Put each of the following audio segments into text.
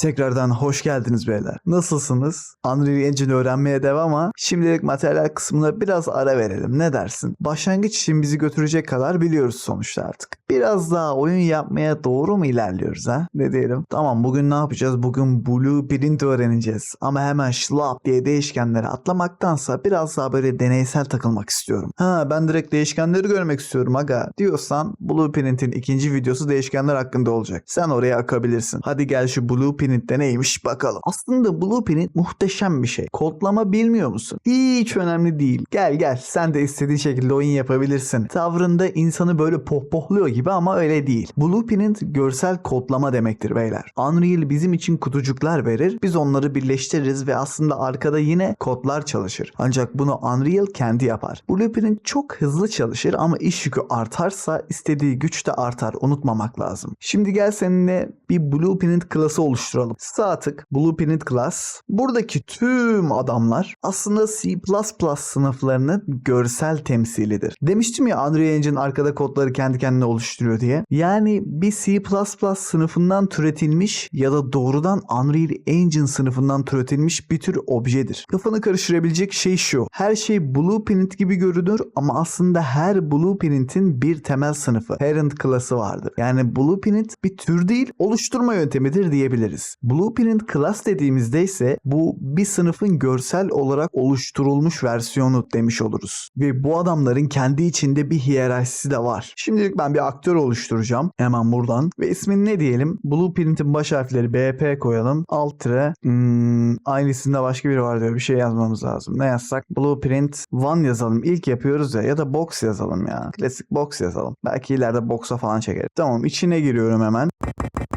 Tekrardan hoş geldiniz beyler. Nasılsınız? Unreal Engine öğrenmeye devam ama şimdilik materyal kısmına biraz ara verelim. Ne dersin? Başlangıç için bizi götürecek kadar biliyoruz sonuçta artık. Biraz daha oyun yapmaya doğru mu ilerliyoruz ha? Ne diyelim? Tamam bugün ne yapacağız? Bugün Blueprint öğreneceğiz. Ama hemen şlap diye değişkenlere atlamaktansa biraz daha böyle deneysel takılmak istiyorum. Ha ben direkt değişkenleri görmek istiyorum aga diyorsan Blueprint'in ikinci videosu değişkenler hakkında olacak. Sen oraya akabilirsin. Hadi gel şu Blueprint'te neymiş bakalım. Aslında Blueprint muhteşem bir şey. Kodlama bilmiyor musun? Hiç önemli değil. Gel gel sen de istediğin şekilde oyun yapabilirsin. Tavrında insanı böyle pohpohluyor gibi ama öyle değil. Blueprint görsel kodlama demektir beyler. Unreal bizim için kutucuklar verir. Biz onları birleştiririz ve aslında arkada yine kodlar çalışır. Ancak bunu Unreal kendi yapar. Blueprint çok hızlı çalışır ama iş yükü artarsa istediği güç de artar. Unutmamak lazım. Şimdi gel seninle bir Blueprint klası oluşturalım. Sağ tık class. Buradaki tüm adamlar aslında C++ sınıflarının görsel temsilidir. Demiştim ya Unreal Engine arkada kodları kendi kendine oluşturuyor diye. Yani bir C++ sınıfından türetilmiş ya da doğrudan Unreal Engine sınıfından türetilmiş bir tür objedir. Kafanı karıştırabilecek şey şu. Her şey Blueprint gibi görünür ama aslında her Blueprint'in bir temel sınıfı, parent klası vardır. Yani Blueprint bir tür değil, oluşturma yöntemidir diyebiliriz. Blueprint class dediğimizde ise bu bir sınıfın görsel olarak oluşturulmuş versiyonu demiş oluruz. Ve bu adamların kendi içinde bir hiyerarşisi de var. Şimdilik ben bir aktör oluşturacağım. Hemen buradan. Ve ismini ne diyelim? Blueprint'in baş harfleri BP koyalım. Alt tire. Hmm, aynısında başka biri var diyor. Bir şey yazmamız lazım. Ne yazsak? Blueprint one yazalım. İlk yapıyoruz ya. Ya da box yazalım ya. Klasik box yazalım. Belki ileride box'a falan çekerim. Tamam içine giriyorum hemen.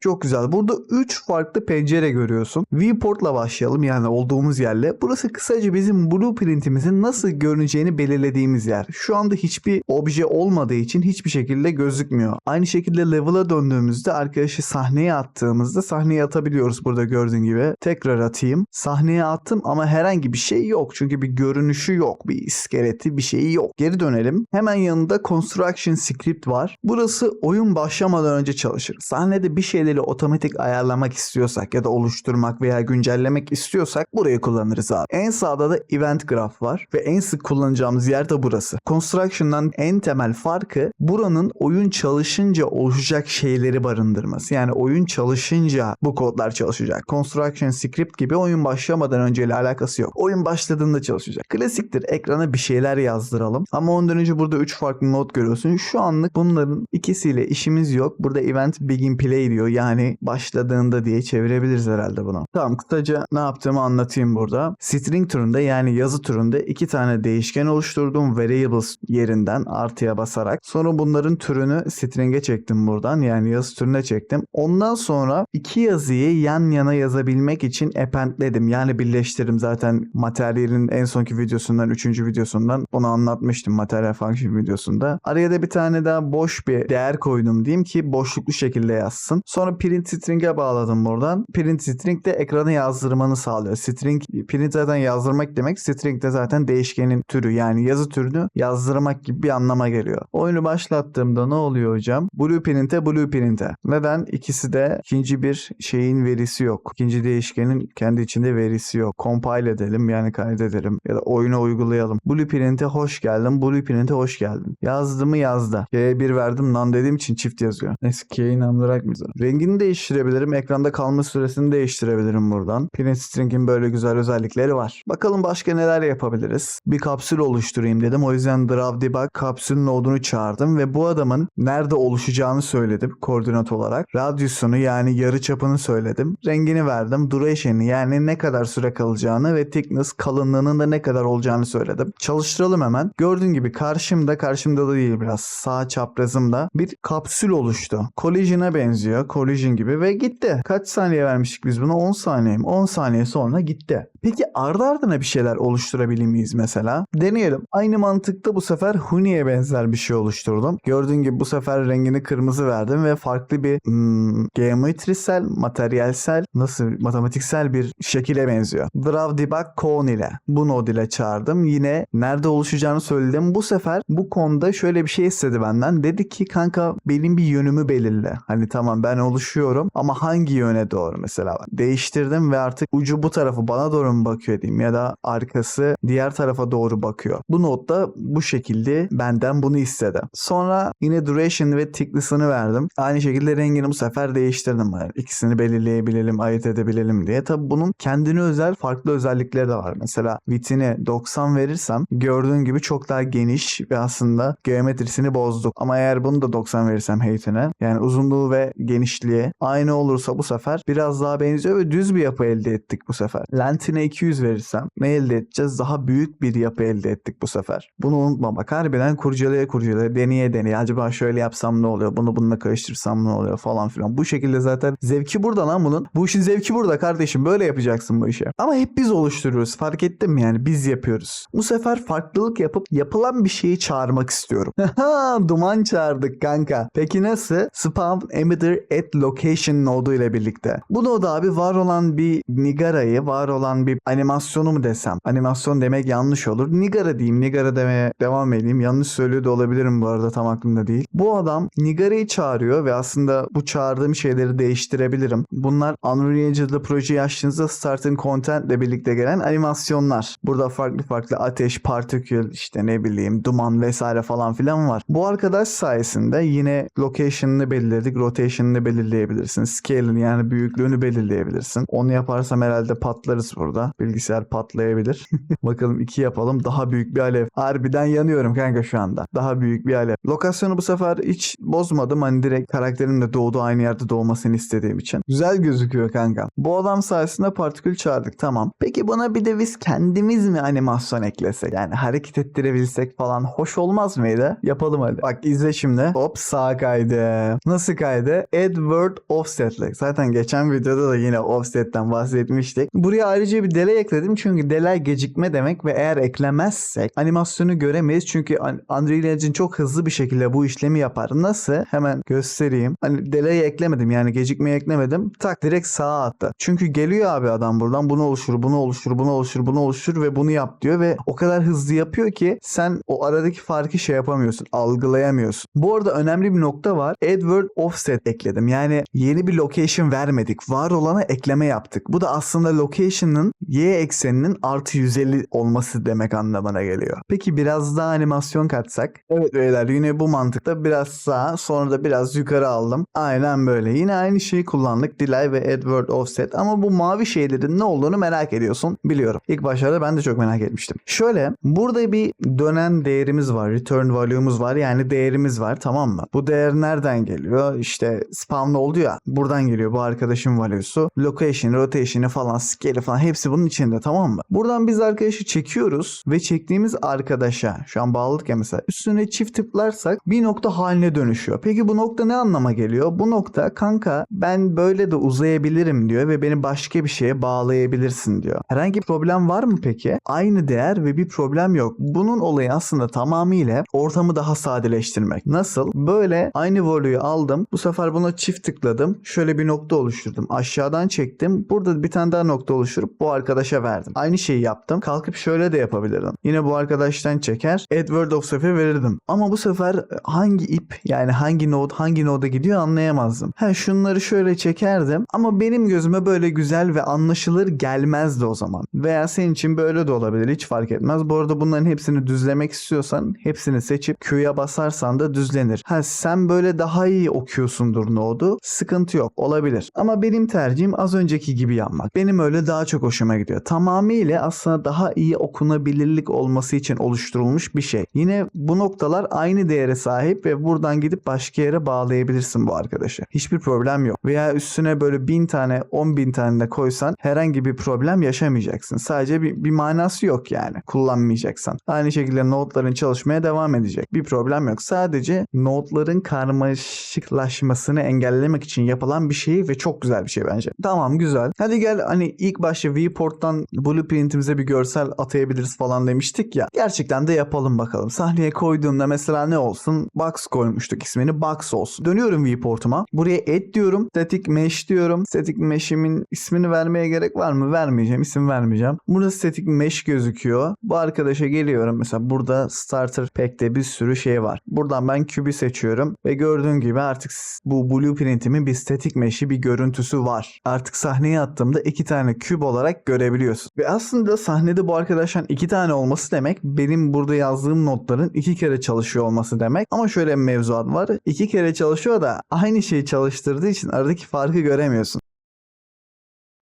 Çok güzel. Burada 3 farklı pencere görüyorsun. Viewport'la başlayalım yani olduğumuz yerle. Burası kısaca bizim blueprint'imizin nasıl görüneceğini belirlediğimiz yer. Şu anda hiçbir obje olmadığı için hiçbir şekilde gözükmüyor. Aynı şekilde level'a döndüğümüzde arkadaşı sahneye attığımızda sahneye atabiliyoruz burada gördüğün gibi. Tekrar atayım. Sahneye attım ama herhangi bir şey yok. Çünkü bir görünüşü yok. Bir iskeleti bir şeyi yok. Geri dönelim. Hemen yanında construction script var. Burası oyun başlamadan önce çalışır. Sahnede bir şeyleri otomatik ayarlamak istiyorsak ya da oluşturmak veya güncellemek istiyorsak burayı kullanırız abi. En sağda da event graph var ve en sık kullanacağımız yer de burası. Construction'dan en temel farkı buranın oyun çalışınca oluşacak şeyleri barındırması. Yani oyun çalışınca bu kodlar çalışacak. Construction script gibi oyun başlamadan önceyle alakası yok. Oyun başladığında çalışacak. Klasiktir ekrana bir şeyler yazdıralım. Ama ondan önce burada 3 farklı not görüyorsun. Şu anlık bunların ikisiyle işimiz yok. Burada event begin play diyor. Yani başladığında diye çevirebiliriz herhalde bunu. Tamam kısaca ne yaptığımı anlatayım burada. String türünde yani yazı türünde iki tane değişken oluşturdum. Variables yerinden artıya basarak. Sonra bunların türünü string'e çektim buradan. Yani yazı türüne çektim. Ondan sonra iki yazıyı yan yana yazabilmek için appendledim. Yani birleştirdim zaten materyalin en sonki videosundan, üçüncü videosundan bunu anlatmıştım materyal function videosunda. Araya da bir tane daha boş bir değer koydum diyeyim ki boşluklu şekilde yazsın. Sonra print string'e bağladım buradan. Print string de ekranı yazdırmanı sağlıyor. String print zaten yazdırmak demek. String de zaten değişkenin türü yani yazı türünü yazdırmak gibi bir anlama geliyor. Oyunu başlattığımda ne oluyor hocam? Blueprint'e blueprint'e. Neden? İkisi de ikinci bir şeyin verisi yok. İkinci değişkenin kendi içinde verisi yok. Compile edelim yani kaydedelim ya da oyuna uygulayalım. Blueprint'e hoş geldin. Blueprint'e hoş geldin. Yazdı mı yazdı. K'ye bir verdim nan dediğim için çift yazıyor. Neyse K'yi namlarak? Rengini değiştirebilirim. Ekranda kalma süresini değiştirebilirim buradan. Print string'in böyle güzel özellikleri var. Bakalım başka neler yapabiliriz. Bir kapsül oluşturayım dedim. O yüzden draw debug kapsül nodunu çağırdım ve bu adamın nerede oluşacağını söyledim koordinat olarak. Radyusunu yani yarı çapını söyledim. Rengini verdim. Duration'ı yani ne kadar süre kalacağını ve thickness kalınlığının da ne kadar olacağını söyledim. Çalıştıralım hemen. Gördüğün gibi karşımda karşımda da değil biraz sağ çaprazımda bir kapsül oluştu. Collision'a benziyor. Collision gibi ve gitti. Kaç saniye vermiştik biz buna? 10 saniye mi? 10 saniye sonra gitti. Peki ardı ardına bir şeyler oluşturabilir miyiz mesela? Deneyelim. Aynı mantıkta bu sefer Huni'ye benzer bir şey oluşturdum. Gördüğün gibi bu sefer rengini kırmızı verdim ve farklı bir hmm, geometrisel, materyalsel, nasıl matematiksel bir şekile benziyor. Draw Debug Cone ile bu node ile çağırdım. Yine nerede oluşacağını söyledim. Bu sefer bu konuda şöyle bir şey istedi benden. Dedi ki kanka benim bir yönümü belirle. Hani tamam ben oluşuyorum ama hangi yöne doğru mesela? Değiştirdim ve artık ucu bu tarafı bana doğru mu bakıyor diyeyim ya da arkası diğer tarafa doğru bakıyor. Bu notta bu şekilde benden bunu istedi. Sonra yine duration ve thickness'ını verdim. Aynı şekilde rengini bu sefer değiştirdim. Yani ikisini belirleyebilelim, ayırt edebilelim diye. Tabi bunun kendine özel farklı özellikleri de var. Mesela vitini 90 verirsem gördüğün gibi çok daha geniş ve aslında geometrisini bozduk. Ama eğer bunu da 90 verirsem height'ine yani uzunluğu ve genişliği aynı olursa bu sefer biraz daha benziyor ve düz bir yapı elde ettik bu sefer. Lentine 200 verirsem ne elde edeceğiz? Daha büyük bir yapı elde ettik bu sefer. Bunu unutma bak harbiden kurcalaya kurcalaya deneye deneye acaba şöyle yapsam ne oluyor? Bunu bununla karıştırsam ne oluyor falan filan. Bu şekilde zaten zevki burada lan bunun. Bu işin zevki burada kardeşim. Böyle yapacaksın bu işi. Ama hep biz oluşturuyoruz. Fark ettin mi yani? Biz yapıyoruz. Bu sefer farklılık yapıp yapılan bir şeyi çağırmak istiyorum. Duman çağırdık kanka. Peki nasıl? Spawn emitter at location nodu ile birlikte. Bu node abi var olan bir Nigara'yı, var olan bir animasyonu mu desem? Animasyon demek yanlış olur. Nigara diyeyim. Nigara demeye devam edeyim. Yanlış söylüyor da olabilirim bu arada tam aklımda değil. Bu adam Nigara'yı çağırıyor ve aslında bu çağırdığım şeyleri değiştirebilirim. Bunlar Unreal Engine'da projeyi açtığınızda Starting Content ile birlikte gelen animasyonlar. Burada farklı farklı ateş, partikül, işte ne bileyim duman vesaire falan filan var. Bu arkadaş sayesinde yine location'ını belirledik. Rotation'ını belirleyebilirsin. Scale'ini yani büyüklüğünü belirleyebilirsin. Onu yaparsam herhalde patlarız burada. Bilgisayar patlayabilir. Bakalım iki yapalım. Daha büyük bir alev. Harbiden yanıyorum kanka şu anda. Daha büyük bir alev. Lokasyonu bu sefer hiç bozmadım. Hani direkt karakterin de doğduğu aynı yerde doğmasını istediğim için. Güzel gözüküyor kanka. Bu adam sayesinde partikül çağırdık. Tamam. Peki buna bir de biz kendimiz mi animasyon eklesek? Yani hareket ettirebilsek falan hoş olmaz mıydı? Yapalım hadi. Bak izle şimdi. Hop sağ kaydı. Nasıl kaydı? Add word offset'le. Zaten geçen videoda da yine offset'ten bahsetmiştik. Buraya ayrıca bir delay ekledim. Çünkü delay gecikme demek ve eğer eklemezsek animasyonu göremeyiz. Çünkü Unreal Engine çok hızlı bir şekilde bu işlemi yapar. Nasıl? Hemen göstereyim. Hani delay'i eklemedim yani gecikmeyi eklemedim. Tak direkt sağa attı. Çünkü geliyor abi adam buradan bunu oluştur, bunu oluştur, bunu oluştur, bunu oluştur ve bunu yap diyor ve o kadar hızlı yapıyor ki sen o aradaki farkı şey yapamıyorsun, algılayamıyorsun. Bu arada önemli bir nokta var. AdWord offset ekledim. Yani yeni bir location vermedik. Var olana ekleme yaptık. Bu da aslında location'ın y ekseninin artı 150 olması demek anlamına geliyor. Peki biraz daha animasyon katsak. Evet beyler yine bu mantıkta biraz sağ sonra da biraz yukarı aldım. Aynen böyle. Yine aynı şeyi kullandık. Delay ve AdWord offset ama bu mavi şeylerin ne olduğunu merak ediyorsun. Biliyorum. İlk başlarda ben de çok merak etmiştim. Şöyle burada bir dönen değerimiz var. Return value'umuz var. Yani değerimiz var tamam mı? Bu değer nereden geliyor? İşte spawn oldu ya. Buradan geliyor bu arkadaşın value'su. Location, rotation'ı falan, scale'i falan hepsi bunun içinde tamam mı? Buradan biz arkadaşı çekiyoruz ve çektiğimiz arkadaşa şu an bağladık ya mesela üstüne çift tıklarsak bir nokta haline dönüşüyor. Peki bu nokta ne anlama geliyor? Bu nokta kanka ben böyle de uzayabilirim diyor ve beni başka bir şeye bağlayabilirsin diyor. Herhangi bir problem var mı peki? Aynı değer ve bir problem yok. Bunun olayı aslında tamamıyla ortamı daha sadeleştirmek. Nasıl? Böyle aynı volüyü aldım. Bu sefer buna çift tıkladım. Şöyle bir nokta oluşturdum. Aşağıdan çektim. Burada bir tane daha nokta oluşturup bu arkadaşa verdim. Aynı şeyi yaptım. Kalkıp şöyle de yapabilirdim. Yine bu arkadaştan çeker. Add word of sefer verirdim. Ama bu sefer hangi ip yani hangi node hangi node'a gidiyor anlayamazdım. Ha şunları şöyle çekerdim ama benim gözüme böyle güzel ve anlaşılır gelmezdi o zaman. Veya senin için böyle de olabilir hiç fark etmez. Bu arada bunların hepsini düzlemek istiyorsan hepsini seçip Q'ya basarsan da düzlenir. Ha sen böyle daha iyi okuyorsundur node'u sıkıntı yok olabilir. Ama benim tercihim az önceki gibi yapmak. Benim öyle daha çok hoşuma gidiyor. Tamamıyla aslında daha iyi okunabilirlik olması için oluşturulmuş bir şey. Yine bu noktalar aynı değere sahip ve buradan gidip başka yere bağlayabilirsin bu arkadaşı. Hiçbir problem yok. Veya üstüne böyle bin tane 10 bin tane de koysan herhangi bir problem yaşamayacaksın. Sadece bir, bir manası yok yani kullanmayacaksan. Aynı şekilde notların çalışmaya devam edecek. Bir problem yok. Sadece notların karmaşıklaşmasını engellemek için yapılan bir şey ve çok güzel bir şey bence. Tamam güzel. Hadi gel hani ilk başta viewport viewport'tan blueprint'imize bir görsel atayabiliriz falan demiştik ya. Gerçekten de yapalım bakalım. Sahneye koyduğumda mesela ne olsun? Box koymuştuk ismini. Box olsun. Dönüyorum viewport'uma. Buraya add diyorum. Static mesh diyorum. Static mesh'imin ismini vermeye gerek var mı? Vermeyeceğim. İsim vermeyeceğim. Burada static mesh gözüküyor. Bu arkadaşa geliyorum. Mesela burada starter pack'te bir sürü şey var. Buradan ben kübü seçiyorum ve gördüğün gibi artık bu blueprint'imin bir static mesh'i bir görüntüsü var. Artık sahneye attığımda iki tane küp olarak görebiliyorsun. Ve aslında sahnede bu arkadaşların iki tane olması demek benim burada yazdığım notların iki kere çalışıyor olması demek. Ama şöyle bir mevzuat var. İki kere çalışıyor da aynı şeyi çalıştırdığı için aradaki farkı göremiyorsun.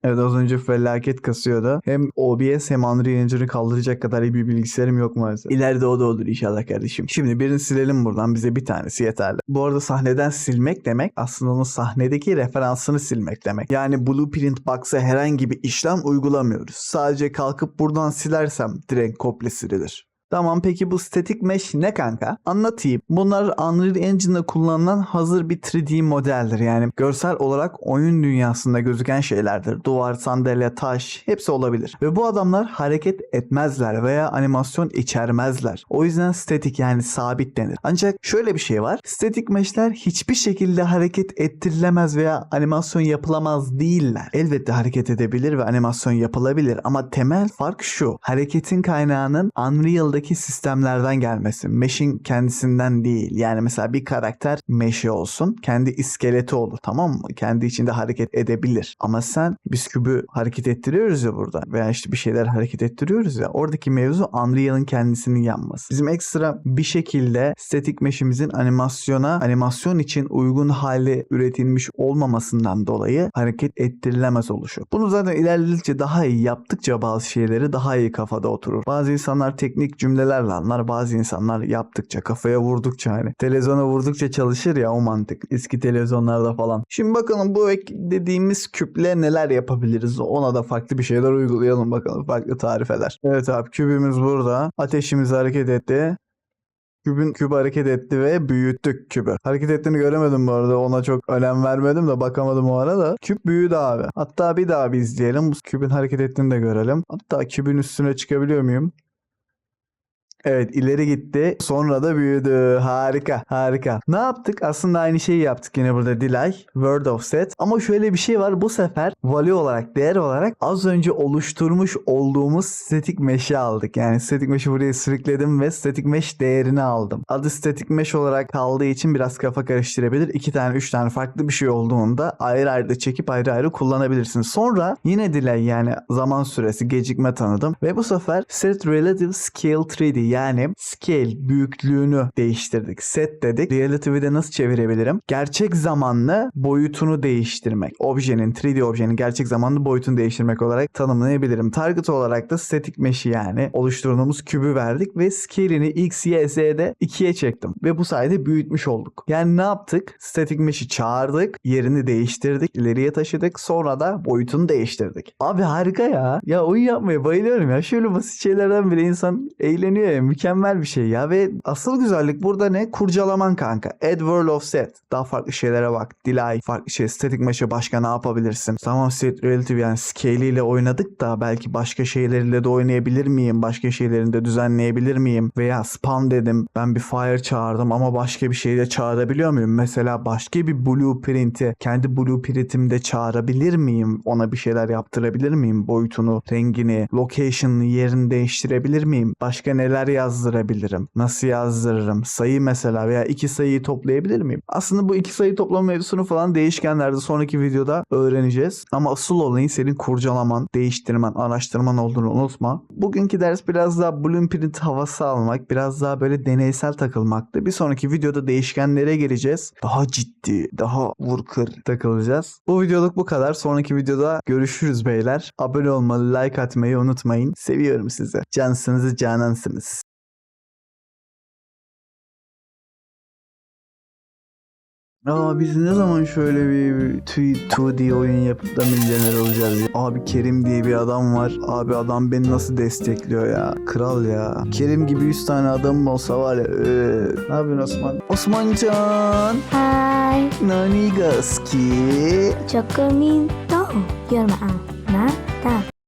Evet az önce felaket kasıyordu. Hem OBS hem Unreal Engine'ı kaldıracak kadar iyi bir bilgisayarım yok maalesef. İleride o da olur inşallah kardeşim. Şimdi birini silelim buradan. Bize bir tanesi yeterli. Bu arada sahneden silmek demek aslında onun sahnedeki referansını silmek demek. Yani Blueprint Box'a herhangi bir işlem uygulamıyoruz. Sadece kalkıp buradan silersem direkt komple silinir. Tamam peki bu static mesh ne kanka? Anlatayım. Bunlar Unreal Engine'da kullanılan hazır bir 3D modeldir. Yani görsel olarak oyun dünyasında gözüken şeylerdir. Duvar, sandalye, taş hepsi olabilir. Ve bu adamlar hareket etmezler veya animasyon içermezler. O yüzden static yani sabit denir. Ancak şöyle bir şey var. Static mesh'ler hiçbir şekilde hareket ettirilemez veya animasyon yapılamaz değiller. Elbette hareket edebilir ve animasyon yapılabilir ama temel fark şu. Hareketin kaynağının Unreal'da daki sistemlerden gelmesi. Mesh'in kendisinden değil. Yani mesela bir karakter mesh'i olsun. Kendi iskeleti olur tamam mı? Kendi içinde hareket edebilir. Ama sen biz kübü hareket ettiriyoruz ya burada. Veya işte bir şeyler hareket ettiriyoruz ya. Oradaki mevzu Unreal'ın kendisinin yanması. Bizim ekstra bir şekilde static mesh'imizin animasyona, animasyon için uygun hale üretilmiş olmamasından dolayı hareket ettirilemez oluşu. Bunu zaten ilerledikçe daha iyi yaptıkça bazı şeyleri daha iyi kafada oturur. Bazı insanlar teknik cümlelerle anlar. Bazı insanlar yaptıkça, kafaya vurdukça hani televizyona vurdukça çalışır ya o mantık. Eski televizyonlarda falan. Şimdi bakalım bu dediğimiz küple neler yapabiliriz? Ona da farklı bir şeyler uygulayalım bakalım. Farklı tarifeler. Evet abi kübümüz burada. Ateşimiz hareket etti. Kübün küp hareket etti ve büyüttük kübü. Hareket ettiğini göremedim bu arada. Ona çok önem vermedim de bakamadım o arada. Küp büyüdü abi. Hatta bir daha bir izleyelim. Bu kübün hareket ettiğini de görelim. Hatta kübün üstüne çıkabiliyor muyum? Evet ileri gitti. Sonra da büyüdü. Harika. Harika. Ne yaptık? Aslında aynı şeyi yaptık yine burada Delay. Word of set. Ama şöyle bir şey var. Bu sefer value olarak, değer olarak az önce oluşturmuş olduğumuz static mesh'i aldık. Yani static mesh'i buraya sürükledim ve static mesh değerini aldım. Adı static mesh olarak kaldığı için biraz kafa karıştırabilir. İki tane, üç tane farklı bir şey olduğunda ayrı ayrı çekip ayrı ayrı kullanabilirsin. Sonra yine delay yani zaman süresi gecikme tanıdım. Ve bu sefer set relative scale 3D yani scale büyüklüğünü değiştirdik. Set dedik. Relativity'de nasıl çevirebilirim? Gerçek zamanlı boyutunu değiştirmek. Objenin 3D objenin gerçek zamanlı boyutunu değiştirmek olarak tanımlayabilirim. Target olarak da static mesh'i yani oluşturduğumuz kübü verdik ve scale'ini x, y, z'de 2'ye çektim. Ve bu sayede büyütmüş olduk. Yani ne yaptık? Static mesh'i çağırdık. Yerini değiştirdik. ileriye taşıdık. Sonra da boyutunu değiştirdik. Abi harika ya. Ya oyun yapmaya bayılıyorum ya. Şöyle basit şeylerden bile insan eğleniyor ya. Mükemmel bir şey ya. Ve asıl güzellik burada ne? Kurcalaman kanka. Add world of set. Daha farklı şeylere bak. Delay. Farklı şey. Static mesh'e başka ne yapabilirsin? Tamam set relative yani scale ile oynadık da belki başka şeyleriyle de oynayabilir miyim? Başka şeylerini de düzenleyebilir miyim? Veya spam dedim. Ben bir fire çağırdım ama başka bir şeyi de çağırabiliyor muyum? Mesela başka bir blueprint'i kendi blueprint'imde çağırabilir miyim? Ona bir şeyler yaptırabilir miyim? Boyutunu, rengini, location'ını, yerini değiştirebilir miyim? Başka neler yazdırabilirim? Nasıl yazdırırım? Sayı mesela veya iki sayıyı toplayabilir miyim? Aslında bu iki sayı toplama mevzusunu falan değişkenlerde sonraki videoda öğreneceğiz. Ama asıl olayın senin kurcalaman, değiştirmen, araştırman olduğunu unutma. Bugünkü ders biraz daha blueprint havası almak, biraz daha böyle deneysel takılmaktı. Bir sonraki videoda değişkenlere geleceğiz. Daha ciddi, daha vur kır takılacağız. Bu videoluk bu kadar. Sonraki videoda görüşürüz beyler. Abone olmayı, like atmayı unutmayın. Seviyorum sizi. Cansınız, canansınız. Aa biz ne zaman şöyle bir 2D oyun yapıp da milyoner olacağız ya? Abi Kerim diye bir adam var. Abi adam beni nasıl destekliyor ya? Kral ya. Kerim gibi 100 tane adamım olsa var ya. ee. Ne yapıyorsun Osman? Osmancan. Hai, Nani gaski? cho cơ min to, mà ăn, ná, ta.